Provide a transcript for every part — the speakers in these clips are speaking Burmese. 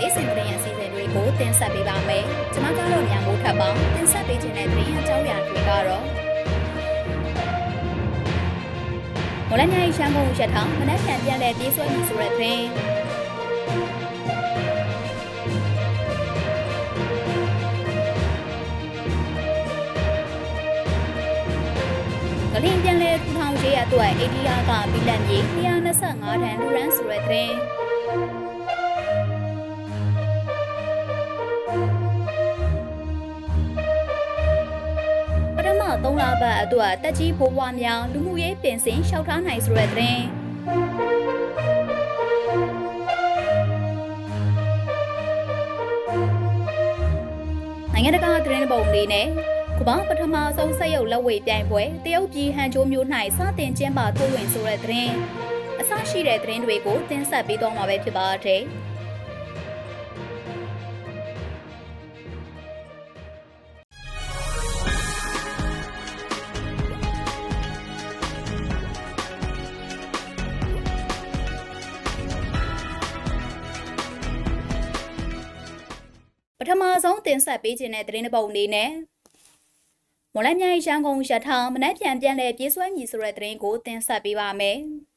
နေ့စဉ်သတင်းအစီအစဉ်တွေကိုတင်ဆက်ပေးပါမယ်။ကျွန်မကတော့ညမိုးထပ်ပါတင်ဆက်ပေးခြင်းတဲ့သတင်းအကြောင်းအရာတွေကတော့မလမြိုင်ရှမ်းကုန်းရထားမနက်ဖြန်ပြန်လည်ပြေးဆွဲပြီဆိုတဲ့သတင်းကလင်းပြန်လဲထူထောင်ရေးအတွက်အိန္ဒိယကဘီလန်ကြီး225တန်လူရန်ဆိုတဲ့သတင်း ၃လပတ်အတွက်တက်ကြီးဘိုးဘွားများလူမှုရေးပင်စင်လျှောက်ထားနိုင်ဆိုတဲ့သတင်းနိုင်ငံတကာသတင်းပုံလေးနဲ့ကမ္ဘာပထမဆုံးဆက်ရုပ်လက်ဝဲပြိုင်ပွဲတရုတ်ပြည်ဟန်ချိုးမြို့၌စတင်ကျင်းပထိုးဝင်ဆိုတဲ့သတင်းအဆရှိတဲ့သတင်းတွေကိုတင်ဆက်ပေးသွားမှာပဲဖြစ်ပါတယ်။ ထမဆုံးတင်ဆက်ပေးခြင်းတဲ့သတင်းတစ်ပုဒ်အနေနဲ့မော်လမြိုင်ရန်ကုန်ရထားမနက်ပြန်ပြန်လဲပြေးဆွဲမည်ဆိုတဲ့သတင်းကိုတင်ဆက်ပေးပါမယ်။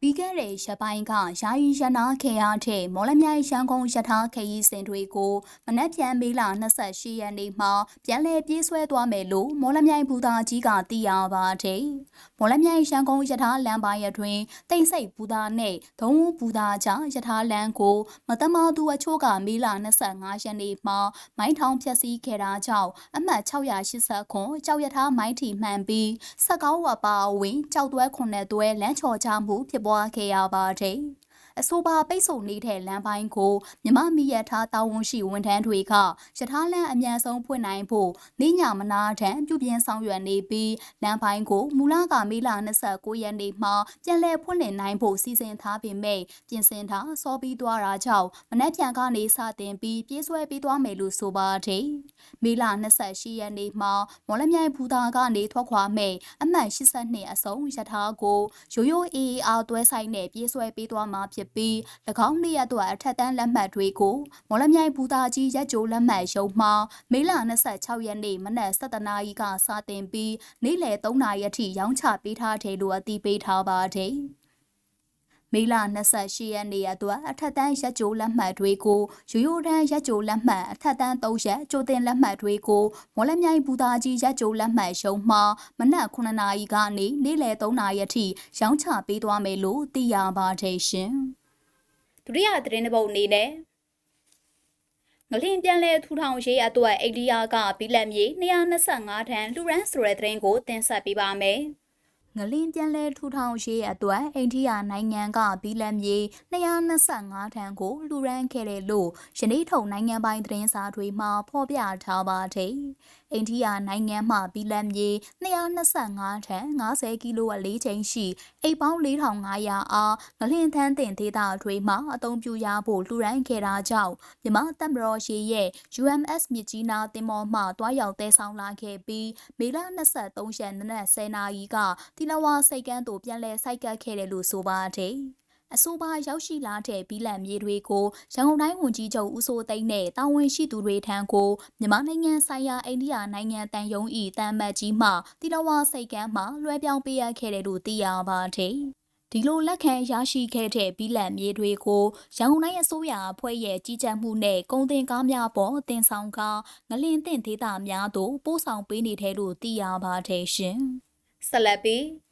ပြီးခဲ့တဲ့ရပိုင်းကယာယီရနာခေရတဲ့မော်လမြိုင်ရန်ကုန်ရထားခရီးစဉ်တွေကိုမနက်ပြန်မေလ28ရက်နေ့မှာပြန်လည်ပြေးဆွဲသွားမယ်လို့မော်လမြိုင်ဘူတာကြီးကသိရပါတယ်။မော်လမြိုင်ရန်ကုန်ရထားလမ်းပိုင်းအတွင်းတိတ်ဆိတ်ဘူတာနဲ့ဒုံးဘူတာကြားရထားလမ်းကိုမတမာသူအချို့ကမေလ25ရက်နေ့မှာမိုင်းထောင်ဖျက်ဆီးခဲ့တာကြောင့်အမှတ်680ခွန်ကြောက်ရထားမိုင်းထီမှန်ပြီးဆက်ကောင်းဝပါဝင်ကြောက်သွဲခွန်နဲ့တွဲလမ်းချော်ချမှုဖြစ်ပွားခဲ့ရပါတယ်။ အဆိုပါပိတ်ဆို့နေတဲ့လမ်းပိုင်းကိုမြမမီရထားတာဝန်ရှိဝန်ထမ်းတွေကရထားလမ်းအမြန်ဆုံးဖွင့်နိုင်ဖို့နေညမနာထံပြုပြင်ဆောင်ရွက်နေပြီးလမ်းပိုင်းကိုမူလကမေလ29ရက်နေ့မှာပြန်လည်ဖွင့်လှစ်နိုင်ဖို့စီစဉ်ထားပေမဲ့ပြင်ဆင်ထားစောပြီးသွားတာကြောင့်မနက်ဖြန်ကနေစတင်ပြီးပြေးဆွဲပြီးသွားမယ်လို့ဆိုပါတယ်။မေလ28ရက်နေ့မှာမော်လမြိုင်ဘူတာကနေထွက်ခွာမဲ့အမှတ်82အစုံရထားကိုရိုးရိုး AAR တွဲဆိုင်နဲ့ပြေးဆွဲပေးသွားမှာဖြစ်ဖြစ်ပြီး၎င်းနေ့ရက်အတွက်အထက်တန်းလက်မှတ်တွေကိုမော်လမြိုင်ဘူတာကြီးရက်ကြိုလက်မှတ်ရုံမှာမေလ26ရက်နေ့မနက်7:00နာရီကစတင်ပြီးနေ့လယ်3:00နာရီအထိရောင်းချပေးထားတယ်လို့အသိပေးထားပါတယ်။ မေလ28ရက်နေ့အတွက်အထက်တန်းရက်ကြိုလက်မှတ်တွေကိုရိုးရိုးတန်းရက်ကြိုလက်မှတ်အထက်တန်း3ရက်ကြိုတင်လက်မှတ်တွေကိုမော်လမြိုင်ဘူတာကြီးရက်ကြိုလက်မှတ်ရုံမှာမနက်9နာရီကနေနေ့လယ်3နာရီအထိရောင်းချပေးသွားမယ်လို့သိရပါတယ်ရှင်။ဒုတိယသတင်းတစ်ပုဒ်အနေနဲ့ငလင်းပြန်လဲထူထောင်ရေးအတွက်အိန္ဒိယကဘီလက်မြေ225ထန်လူရန်ဆိုတဲ့သတင်းကိုတင်ဆက်ပေးပါမယ်။ ငလင်းပြန်လဲထူထောင်ရေးအတွက်အိန္ဒိယနိုင်ငံကဘီလက်မြေ225ထန်ကိုလူရန်ခဲ့တယ်လို့ယနေ့ထုံနိုင်ငံပိုင်သတင်းစာတွေမှာဖော်ပြထားပါတယ်။အိန္ဒိယနိုင်ငံမှဘီလန်မြေ225ထန်90ကီလိုအလေးချိန်ရှိအိတ်ပေါင်း4500အားငလင်ထန်းတင်ဒေသတွေမှာအသုံးပြုရဖို့လှူဒန်းခဲ့တာကြောင့်မြမတပ်မတော်ရှိရဲ့ UMS မြစ်ကြီးနားတင်မော်မှတွားရောက်တဲဆောင်လာခဲ့ပြီးမေလ23ရက်နေ့နနက်10:00နာရီကတီလဝါစိတ်ကန်းသို့ပြန်လည်စိုက်ကပ်ခဲ့တယ်လို့ဆိုပါတယ်။ အဆိုပါရောက်ရှိလာတဲ့ဘီလန်မြေတွေကိုရန်ကုန်တိုင်းဝန်ကြီးချုပ်ဦးစိုးသိန်းနဲ့တာဝန်ရှိသူတွေထံကိုမြန်မာနိုင်ငံဆိုင်ရာအိန္ဒိယနိုင်ငံတန်ယုံဤတန်မတ်ကြီးမှတီလဝါစိတ်ကမ်းမှလွှဲပြောင်းပေးရခဲ့တယ်လို့သိရပါတယ်။ဒီလိုလက်ခံရရှိခဲ့တဲ့ဘီလန်မြေတွေကိုရန်ကုန်တိုင်းအစိုးရအဖွဲ့ရဲ့ကြီးကြပ်မှုနဲ့ကုန်တင်ကားများပေါ်တင်ဆောင်ကားငလင်တင်ဒေသများသို့ပို့ဆောင်ပေးနေတဲ့လို့သိရပါတယ်ရှင်။ဆက်လက်ပြီး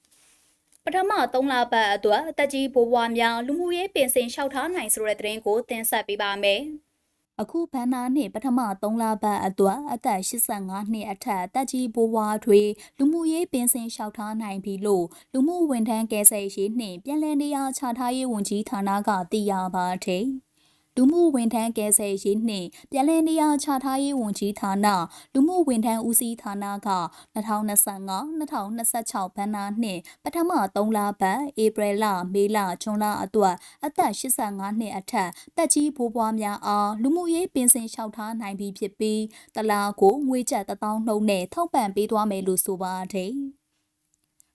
ပထမ3လပတ်အတွက်အသက်ကြီးဘိုးဘွားများလူမှုရေးပင်စင်လျှောက်ထားနိုင်ဆိုတဲ့သတင်းကိုတင်ဆက်ပေးပါမယ်။အခုဘန္နာနှစ်ပထမ3လပတ်အတွက်အသက်85နှစ်အထက်တက်ကြီးဘိုးဘွားတွေလူမှုရေးပင်စင်လျှောက်ထားနိုင်ပြီလို့လူမှုဝန်ထမ်းကယ်ဆယ်ရေးနှင့်ပြည်내နေရာချထားရေးဝန်ကြီးဌာနကသိရပါတယ်။ လူမှုဝန်ထမ်းကယ်ဆယ်ရေးနှင့်ပြည်내နေရာချထားရေးဝန်ကြီးဌာနလူမှုဝန်ထမ်းဦးစီးဌာနက2025-2026ဘဏ္ဍာနှစ်ပထမ3လပတ်ဧပြီလမေလဇွန်လအတွက်အသက်85နှစ်အထက်တက်ကြီးဘိုးဘွားများအားလူမှုရေးပင်စင်လျှောက်ထားနိုင်ပြီဖြစ်ပြီးတလားကိုငွေကျပ်1000နှုန်းနဲ့ထောက်ပံ့ပေးသွားမယ်လို့ဆိုပါတယ်။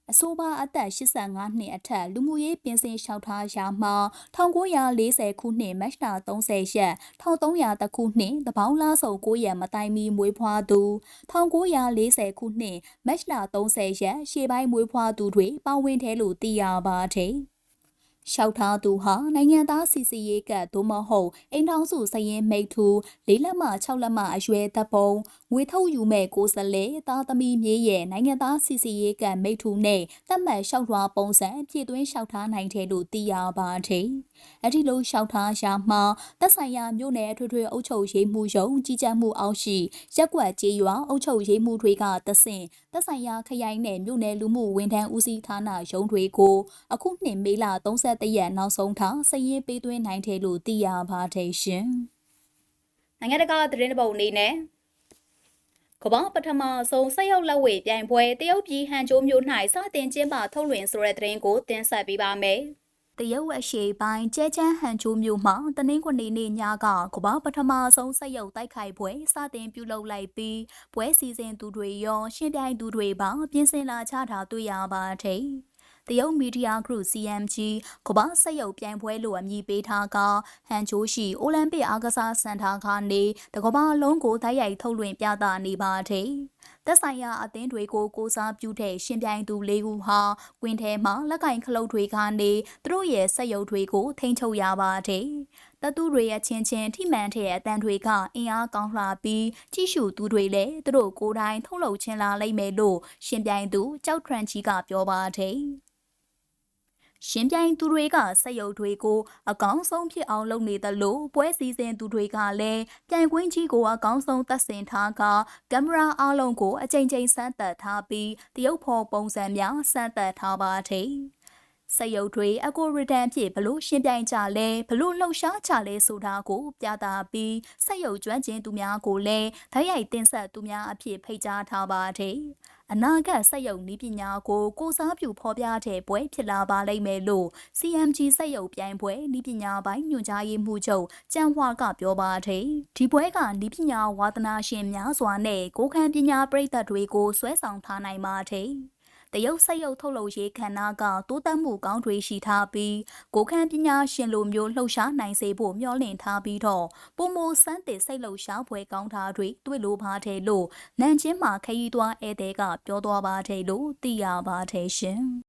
အအဆိုပါအသက်85နှစ်အထက်လူမှုရေးပြင်ဆင်လျှောက်ထားရာမှာ1940ခုနှစ်မတ်လ30ရက်1300ခုနှစ်တပေါင်းလားစုံ9ရက်မတိုင်မီမွေးဖွားသူ1940ခုနှစ်မတ်လ30ရက်ရှေ့ပိုင်းမွေးဖွားသူတွေပါဝင်တယ်လို့သိရပါတယ်။ လျှောက်ထားသူဟာနိုင်ငံသားစီစီရေးကသို့မဟုတ်အိမ်ထောင်စုစရင်မိတ်သူ၄လက်မှ6လက်မှအရွယ်တပ်ပုံငွေထုတ်ယူမဲ့ကိုယ်စားလှယ်သားသမီးမြေးရဲ့နိုင်ငံသားစီစီရေးကမိတ်သူနဲ့တပ်မှတ်လျှောက်လွှာပုံစံဖြည့်သွင်းလျှောက်ထားနိုင်တယ်လို့သိရပါတယ်။အထီလိုလျှောက်ထားရာမှာသက်ဆိုင်ရာမြို့နယ်အထွေထွေအုပ်ချုပ်ရေးမှူးရုံးကြီးကြပ်မှုအောက်ရှိရက်ကွက်ကြေးရွာအုပ်ချုပ်ရေးမှူးတွေကတဆင့်သက်ဆိုင်ရာခရိုင်နဲ့မြို့နယ်လူမှုဝန်ထမ်းဦးစီးဌာနရုံးတွေကိုအခုနှစ်မေလ31ရက်နောက်ဆုံးထားစည်ရင်ပေးသွင်းနိုင်တယ်လို့သိရပါတယ်ရှင်။နိုင်ငံတကာသတင်းပုံအနေနဲ့ကမ္ဘာပထမဆုံးဆက်ရောက်လက်ဝဲပြိုင်ပွဲတရုတ်ပြည်ဟန်ကျိုးမြို့၌စတင်ကျင်းပထုတ်လွှင့်ဆိုတဲ့သတင်းကိုတင်ဆက်ပေးပါမယ်။တရုတ်အရှေ့ပိုင်းကျဲချမ်းဟန်ချိုးမြို့မှာတနင်္ဂနွေနေ့ညကကမ္ဘာပထမဆုံးဆက်ရုပ်တိုက်ခိုက်ပွဲစတင်ပြုလုပ်လိုက်ပြီးပွဲစီစဉ်သူတွေရော ရှင်းပြိုင်သူတွေပါပြင်ဆင်လာကြတာတွေ့ရပါတယ်။ တရုတ်မီဒီယာဂရု CMG ကမ္ဘာစက်ရုပ်ပြိုင်ပွဲလို့အမည်ပေးထားကဟန်ချိုးရှိအိုလံပစ်အားကစားစင်တာကနေတကမ္ဘာလုံးကိုတိုက်ရိုက်ထုတ်လွှင့်ပြသနေပါတယ်။သက်ဆိုင်ရာအသင်းတွေကိုကိုစားပြုတဲ့ရှင်ပြိုင်သူ၄ဦးဟာကွင်းထဲမှာလက်ကင်ခလုတ်တွေကနေသူတို့ရဲ့စက်ရုပ်တွေကိုထိန်းချုပ်ရပါတယ်။တသူတွေရဲ့ချင်းချင်းထိမှန်တဲ့အတန်တွေကအင်အားကောင်းလှပြီးကြီးစုသူတွေလည်းသူတို့ကိုယ်တိုင်ထုတ်လုပ်ခြင်းလာလိမ့်မယ်လို့ရှင်ပြိုင်သူကြောက်ထရန်ချီကပြောပါတယ်။ ရှင်ပြိုင်သူတွေကစက်ရုပ်တွေကိုအကောင်းဆုံးဖြစ်အောင်လုပ်နေသလိုပွဲစည်းစဉ်သူတွေကလည်းပြိုင်ကွင်းကြီးကိုအကောင်းဆုံးသက်ဆင်ထားကကင်မရာအလုံးကိုအချိန်ချင်းစမ်းသပ်ထားပြီးတရုပ်ဖော်ပုံစံများစမ်းသပ်ထားပါတယ်။စရုပ်တွေအကိုရီတန်ဖြစ်ဘလို့ရှင်းပြိုင်ကြလဲဘလို့လှုပ်ရှားကြလဲဆိုတာကိုပြသပြီးစရုပ်ကျွမ်းကျင်သူများကိုလည်းဓာတ်ရိုက်တင်ဆက်သူများအဖြစ်ဖိတ်ကြားထားပါတယ်။ အနာဂတ်စက်ရုပ်နည်းပညာကိုကိုစားပြုဖော်ပြတဲ့ပွဲဖြစ်လာပါလိမ့်မယ်လို့ CMG စက်ရုပ်ပြိုင်ပွဲနည်းပညာပိုင်းညွှန်ကြားရေးမှူးချုပ်ကျန်ဟွာကပြောပါတယ်ဒီပွဲကနည်းပညာဝါသနာရှင်များစွာနဲ့ကိုခံပညာပရိသတ်တွေကိုဆွဲဆောင်ထားနိုင်ပါတယ် တရုတ်စက်ရုပ်ထုတ်လုပ်ရေးခန္ဓာကတိုးတက်မှုကောင်းတွေရှိထားပြီးကိုခန့်ပညာရှင်လိုမျိုးလှုပ်ရှားနိုင်စေဖို့မျှော်လင့်ထားပြီးတော့ပုံမစမ်းတဲ့စိတ်လှုပ်ရှားပွဲကောင်းတာတွေတွေ့လို့ပါတယ်လို့နန်ချင်းမှာခရီးသွားဧည့်သည်ကပြောသွားပါတယ်လို့သိရပါတယ်ရှင်